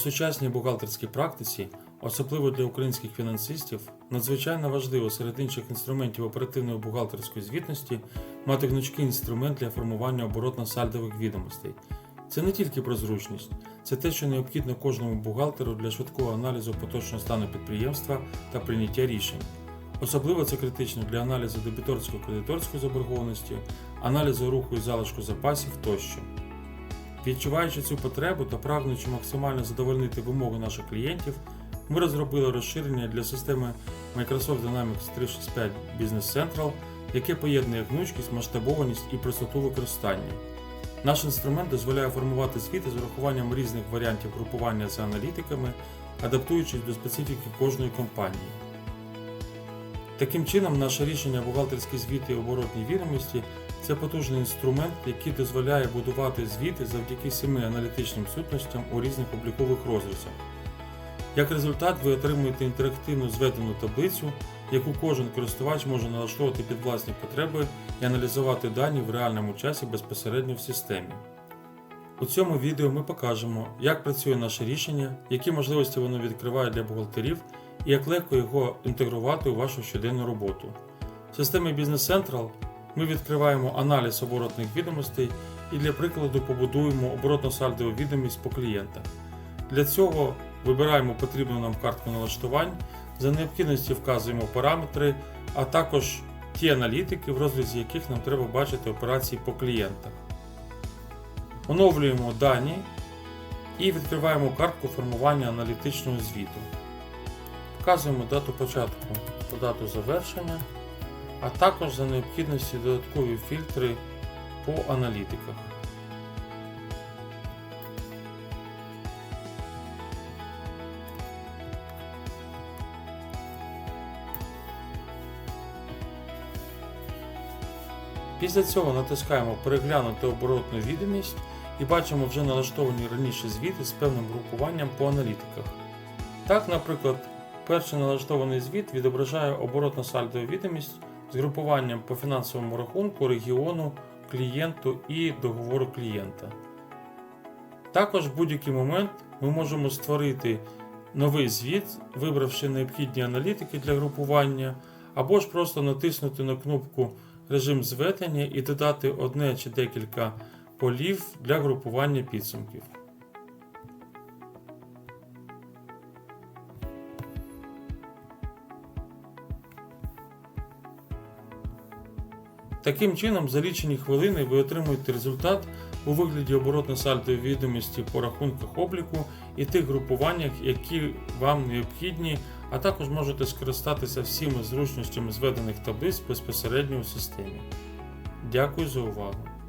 сучасній бухгалтерській практиці, особливо для українських фінансистів, надзвичайно важливо серед інших інструментів оперативної бухгалтерської звітності мати гнучкий інструмент для формування оборотно-сальдових відомостей. Це не тільки про зручність, це те, що необхідно кожному бухгалтеру для швидкого аналізу поточного стану підприємства та прийняття рішень. Особливо це критично для аналізу дебіторсько-кредиторської заборгованості, аналізу руху і залишку запасів тощо. Відчуваючи цю потребу та прагнучи максимально задовольнити вимоги наших клієнтів, ми розробили розширення для системи Microsoft Dynamics 365 Business Central, яке поєднує гнучкість, масштабованість і простоту використання. Наш інструмент дозволяє формувати звіти з урахуванням різних варіантів групування за аналітиками, адаптуючись до специфіки кожної компанії. Таким чином, наше рішення бухгалтерські звіти і оборотні відомості це потужний інструмент, який дозволяє будувати звіти завдяки семи аналітичним сутностям у різних облікових розрізах. Як результат, ви отримуєте інтерактивну зведену таблицю, яку кожен користувач може налаштовувати під власні потреби і аналізувати дані в реальному часі безпосередньо в системі. У цьому відео ми покажемо, як працює наше рішення, які можливості воно відкриває для бухгалтерів і як легко його інтегрувати у вашу щоденну роботу. В системі Business Central ми відкриваємо аналіз оборотних відомостей і для прикладу побудуємо оборотно-сальдову відомість по клієнтах. Для цього вибираємо потрібну нам картку налаштувань, за необхідності вказуємо параметри, а також ті аналітики, в розрізі яких нам треба бачити операції по клієнтах. Оновлюємо дані і відкриваємо картку формування аналітичного звіту. Вказуємо дату початку та дату завершення, а також за необхідності додаткові фільтри по аналітиках. Після цього натискаємо Переглянути оборотну відомість і бачимо вже налаштовані раніше звіти з певним групуванням по аналітиках. Так, наприклад, перший налаштований звіт відображає оборотно сальдову відомість з групуванням по фінансовому рахунку, регіону, клієнту і договору клієнта. Також в будь-який момент ми можемо створити новий звіт, вибравши необхідні аналітики для групування, або ж просто натиснути на кнопку режим зведення і додати одне чи декілька полів для групування підсумків. Таким чином, за лічені хвилини ви отримуєте результат у вигляді оборотно-сальдової відомості по рахунках обліку і тих групуваннях, які вам необхідні, а також можете скористатися всіми зручностями зведених таблиць безпосередньо у системі. Дякую за увагу!